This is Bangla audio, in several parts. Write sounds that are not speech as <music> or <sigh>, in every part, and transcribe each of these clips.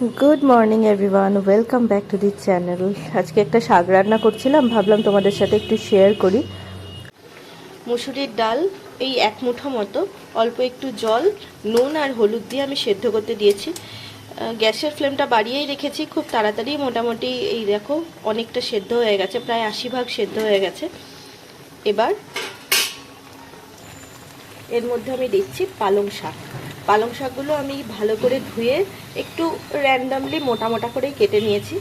Good morning everyone welcome back to the channel আজকে একটা শাক রান্না করছিলাম, ভাবলাম তোমাদের সাথে একটু শেয়ার করি। মুসুরির ডাল, এই এক মুঠো মতো, অল্প একটু জল, নুন আর হলুদ দিয়ে আমি সেদ্ধ করতে দিয়েছি। গ্যাসের ফ্লেমটা বাড়িয়েই রেখেছি, খুব তাড়াতাড়ি মোটামুটি এই দেখো, অনেকটা সেদ্ধ হয়ে গেছে, প্রায় আশি ভাগ সেদ্ধ হয়ে গেছে। এবার এর মধ্যে আমি দিচ্ছি পালং শাক। পালং শাকগুলো আমি ভালো করে ধুয়ে একটু র্যান্ডামলি মোটা মোটা করেই কেটে নিয়েছি।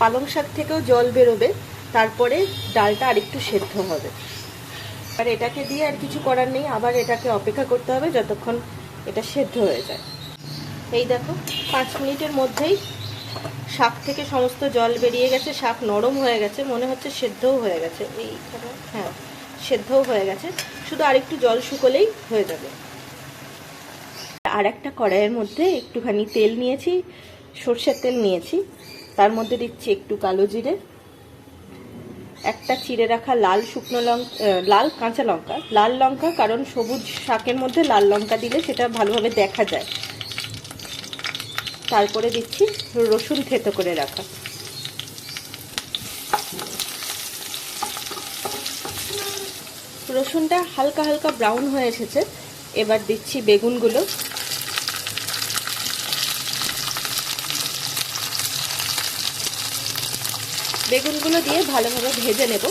পালং শাক থেকেও জল বেরোবে, তারপরে ডালটা আরেকটু সেদ্ধ হবে। আর এটাকে দিয়ে আর কিছু করার নেই, আবার এটাকে অপেক্ষা করতে হবে যতক্ষণ এটা সেদ্ধ হয়ে যায়। এই দেখো, পাঁচ মিনিটের মধ্যেই শাক থেকে সমস্ত জল বেরিয়ে গেছে, শাক নরম হয়ে গেছে, মনে হচ্ছে সেদ্ধও হয়ে গেছে। এইখানে হ্যাঁ। সেদ্ধও হয়ে গেছে। শুধু আরেকটু জল শুকোলেই হয়ে যাবে। আর একটা কড়াইয়ের মধ্যে একটুখানি তেল নিয়েছি, সর্ষের তেল নিয়েছি। তার মধ্যে দিচ্ছি একটু কালো জিরে, একটা চিড়ে রাখা লাল শুকনো লঙ্কা লাল কাঁচা লঙ্কা। লাল লঙ্কা কারণ সবুজ শাকের মধ্যে লাল লঙ্কা দিলে সেটা ভালোভাবে দেখা যায়। তারপরে দিচ্ছি রসুন থেতো করে রাখা। রসুনটা হালকা হালকা ব্রাউন হয়ে এসেছে। এবার দিচ্ছি বেগুনগুলো। বেগুনগুলো দিয়ে ভালোভাবে ভেজে নেব।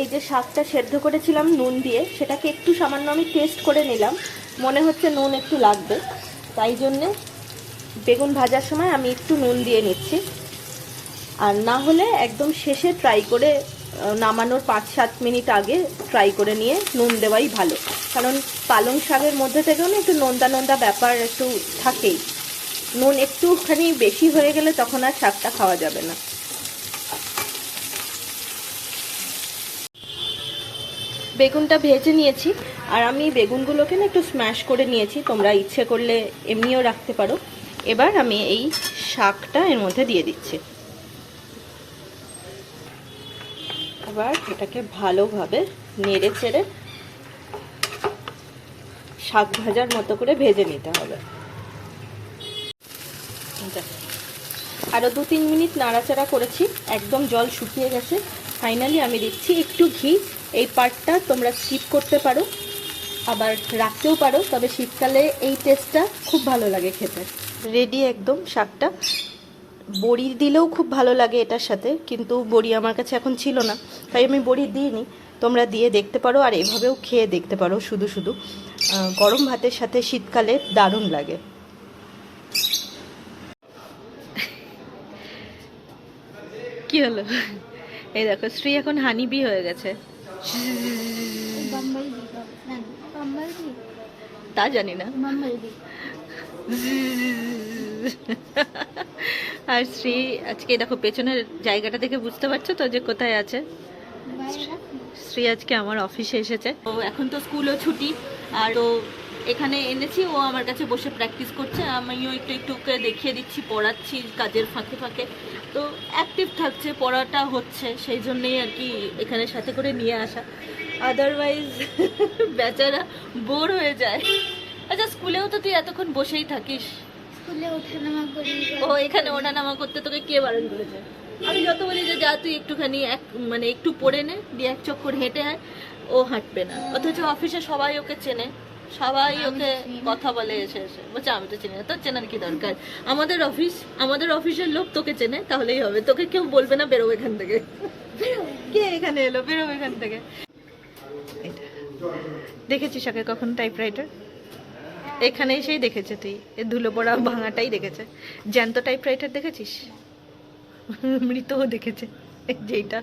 এই যে শাকটা সেদ্ধ করেছিলাম নুন দিয়ে, সেটাকে একটু সামান্য আমি টেস্ট করে নিলাম। মনে হচ্ছে নুন একটু লাগবে। তাই জন্যে বেগুন ভাজার সময় আমি একটু নুন দিয়ে নিচ্ছি। আর না হলে একদম শেষে ট্রাই করে নামানোর পাঁচ, সাত মিনিট আগে ট্রাই করে নিয়ে নুন দেওয়াই ভালো। কারণ পালং শাকের মধ্যে থেকেও না একটু নোনতা নোনতা ব্যাপার একটু থাকেই। নুন একটুখানি বেশি হয়ে গেলে তখন আর শাকটা খাওয়া যাবে না। বেগুনটা ভেজে নিয়েছি, আর আমি বেগুনগুলোকে না একটু স্ম্যাশ করে নিয়েছি, তোমরা ইচ্ছে করলে এমনিও রাখতে পারো। এবার আমি এই শাকটা এর মধ্যে দিয়ে দিচ্ছি। এবার এটাকে ভালোভাবে নেড়ে চেড়ে শাক ভাজার মতো করে ভেজে নিতে হবে। আরও দু তিন মিনিট নাড়াচাড়া করেছি, একদম জল শুকিয়ে গেছে। ফাইনালি আমি দিচ্ছি একটু ঘি। এই পার্টটা তোমরা স্কিপ করতে পারো, আবার রাখতেও পারো, তবে শীতকালে এই টেস্টটা খুব ভালো লাগে খেতে। রেডি একদম শাকটা। বড়ি দিলেও খুব ভালো লাগে এটার সাথে কিন্তু বড়ি আমার কাছে এখন ছিল না। তাই আমি বড়ি দিইনি। তোমরা দিয়ে দেখতে পারো আর এভাবেও খেয়ে দেখতে পারো শুধু শুধু। গরম ভাতের সাথে শীতকালে দারুণ লাগে। কি হলো? এই দেখো শ্রী এখন হানিবি হয়ে গেছে। তা জানি না। আর শ্রী, আজকে দেখো পেছনের জায়গাটা দেখে বুঝতে পারছ তো যে কোথায় আছে? শ্রী আজকে আমার অফিসে এসেছে। ও এখন তো স্কুলও ছুটি, আর ও এখানে এনেছি, ও আমার কাছে বসে প্র্যাকটিস করছে, আমিও একটু একটু ওকে দেখিয়ে দিচ্ছি, পড়াচ্ছি কাজের ফাঁকে ফাঁকে। তো অ্যাক্টিভ থাকছে, পড়াটা হচ্ছে, সেই জন্যেই আর কি এখানে সাথে করে নিয়ে আসা। আদারওয়াইজ <laughs> বেচারা বোর হয়ে যায়। আচ্ছা স্কুলেও তো তুই এতক্ষণ বসেই থাকিস। স্কুলে ওঠানামা করি ও এখানে ওঠা নামা করতে তোকে কে বারণ করেছে? আমি যত বলি যে যা তুই একটুখানি এক মানে একটু পড়ে নে দিয়ে এক চক্কর হেঁটে আয় ও হাঁটবে না। অথচ অফিসে সবাই ওকে চেনে। সবাই ওকে কথা বলে এসে এসে বলছে আমি তো চিনি না তোর চেনার কি দরকার? আমাদের অফিস আমাদের অফিসের লোক তোকে চেনে তাহলেই হবে। তোকে কেউ বলবে না বেরো এখান থেকে। কে এখানে এলো? বেরো এখান থেকে। দেখেছিস আগে কখন টাইপরাইটার এখানে এসেই দেখেছে তুই। এ ধুলো পড়া ভাঙাটাই দেখেছে। জ্যান্ত টাইপরাইটার দেখেছিস? মৃতও দেখেছে। যেইটা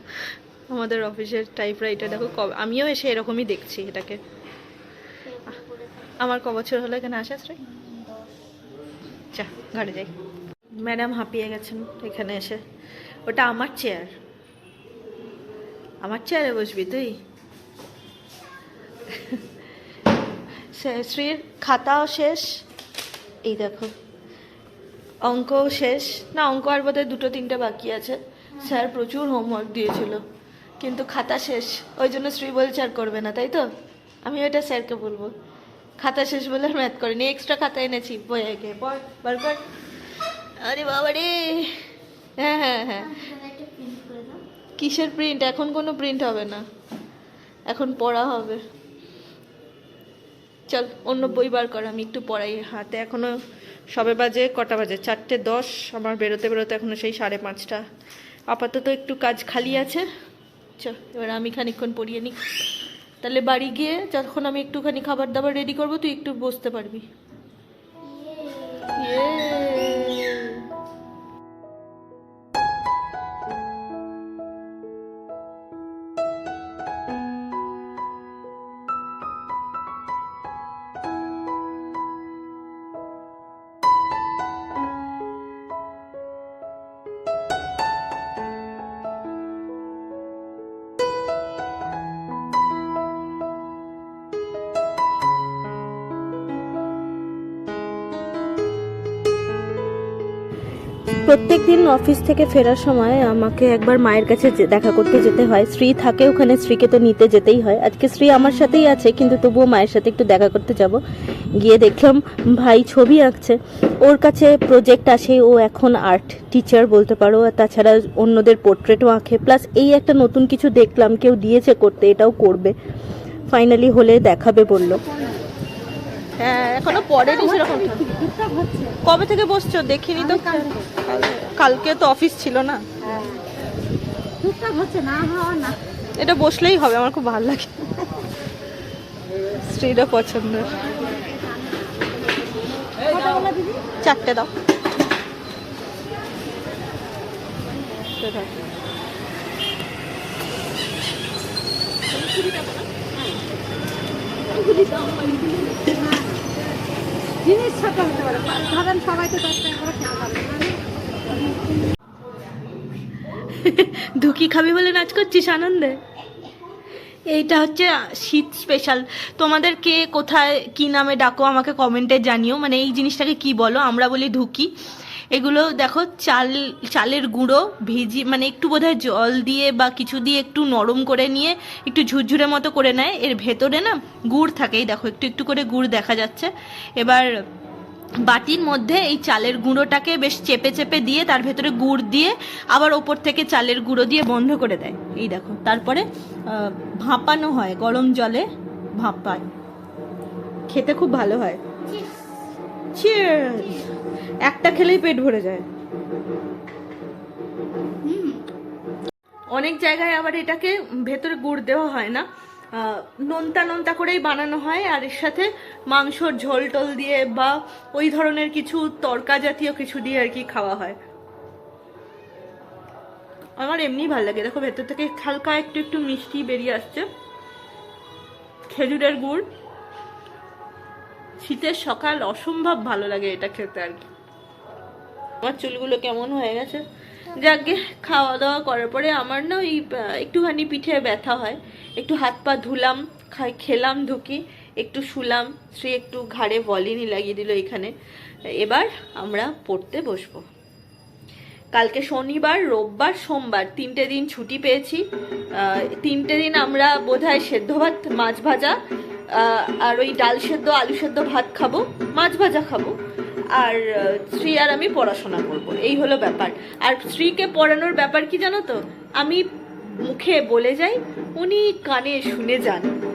আমাদের অফিসের টাইপরাইটার দেখো কবে আমিও এসে এরকমই দেখছি এটাকে। আমার ক বছর হলো এখানে আসাস রে চা ঘরে যাই। ম্যাডাম হাঁপিয়ে গেছেন এখানে এসে। ওটা আমার চেয়ার আমার চেয়ারে বসবি তুই? শ্রীর খাতাও শেষ। এই দেখো। অঙ্কও শেষ। না অঙ্ক আর বোধহয় দুটো তিনটে বাকি আছে। স্যার প্রচুর হোমওয়ার্ক দিয়েছিল। কিন্তু খাতা শেষ। ওই জন্য শ্রী বলছে আর করবে না তাই তো? আমি ওটা স্যারকে বলব। খাতা শেষ বলে আর ম্যাথ করেনি। এক্সট্রা খাতা এনেছি। গিয়ে পড় বার কর আরে বাবা রে হ্যাঁ হ্যাঁ। হ্যাঁ কিসের প্রিন্ট এখন কোনো প্রিন্ট হবে না। এখন পড়া হবে। চল, অন্য বই বার কর, আমি একটু পড়াই হাতে। এখনও সবে বাজে কটা বাজে? চারটে দশ, আমার বেরোতে বেরোতে এখনও সেই সাড়ে পাঁচটা। আপাতত একটু কাজ খালি আছে। চল, এবার আমি খানিক্ষণ পড়িয়ে নিই। তাহলে বাড়ি গিয়ে যখন আমি একটুখানি খাবার দাবার রেডি করব, তুই একটু বসতে পারবি। ইয়ে প্রত্যেক দিন অফিস থেকে ফেরার সময় আমাকে একবার মায়ের কাছে দেখা করতে যেতে হয়। শ্রী থাকে ওখানে শ্রীকে তো নিতে যেতেই হয়। আজকে শ্রী আমার সাথেই আছে, কিন্তু তবুও মায়ের সাথে একটু দেখা করতে যাব। গিয়ে দেখলাম ভাই ছবি আঁকছে। ওর কাছে প্রজেক্ট আসে, ও এখন আর্ট টিচার বলতে পারো। তাছাড়া অন্যদের পোর্ট্রেটও আঁকে। প্লাস এই একটা নতুন কিছু দেখলাম, কেউ দিয়েছে করতে, এটাও করবে। ফাইনালি হলে দেখাবে বলল। হ্যাঁ এখনও পড়েনি সেরকম। কবে থেকে বসছো? দেখিনি তো। কালকে তো অফিস ছিল না। এটা বসলেই হবে, আমার খুব ভালো লাগে। স্ত্রীরও পছন্দ। চারটে দাও। সেটা। ধুকি খাবি বলে নাচ করছিস, আনন্দে? এইটা হচ্ছে শীত স্পেশাল তোমাদের কে কোথায়, কি নামে ডাকো, আমাকে কমেন্টে জানিও। মানে এই জিনিসটাকে কি বলো, আমরা বলি ধুকি এগুলো দেখো চাল চালের গুঁড়ো ভিজি মানে একটু বোধহয় জল দিয়ে বা কিছু দিয়ে একটু নরম করে নিয়ে একটু ঝুরঝুরে মতো করে নেয়। এর ভেতরে না গুড় থাকে এই দেখো একটু একটু করে গুড় দেখা যাচ্ছে। এবার বাটির মধ্যে এই চালের গুঁড়োটাকে বেশ চেপে চেপে দিয়ে তার ভেতরে গুড় দিয়ে আবার ওপর থেকে চালের গুঁড়ো দিয়ে বন্ধ করে দেয়। এই দেখো তারপরে ভাপানো হয় গরম জলে ভাপায়। খেতে খুব ভালো হয়! একটা খেলেই পেট ভরে যায়। অনেক জায়গায় আবার এটাকে ভেতরে গুড় দেওয়া হয় না। নোনতা নোনতা করেই বানানো হয় আর এর সাথে মাংসর ঝোল টোল দিয়ে বা ওই ধরনের কিছু তরকা জাতীয় কিছু দিয়ে আর কি খাওয়া হয়। আমার এমনি ভালো লাগে। দেখো ভেতর থেকে হালকা একটু একটু মিষ্টি বেরিয়ে আসছে। খেজুরের গুড়। শীতের সকাল অসম্ভব ভালো লাগে এটা খেতে আর কি। আমার চুলগুলো কেমন হয়ে গেছে? যাকে খাওয়া দাওয়া করার পরে আমার না ওই একটুখানি পিঠে ব্যথা হয়। একটু হাত পা ধুলাম, খাই, খেলাম ঢুকি, একটু শুলাম, সে একটু ঘাড়ে ভলিনি লাগিয়ে দিল এখানে। এবার আমরা পড়তে বসবো। কালকে শনিবার, রোববার, সোমবার, তিনটে দিন ছুটি পেয়েছি। তিনটে দিন আমরা বোধহয় সেদ্ধ ভাত, মাছ ভাজা আর ওই ডাল সেদ্ধ, আলু সেদ্ধ ভাত খাব, মাছ ভাজা খাব। আর স্ত্রী আর আমি পড়াশোনা করব। এই হলো ব্যাপার। আর স্ত্রীকে পড়ানোর ব্যাপার কি জানো তো? আমি মুখে বলে যাই, উনি কানে শুনে যান।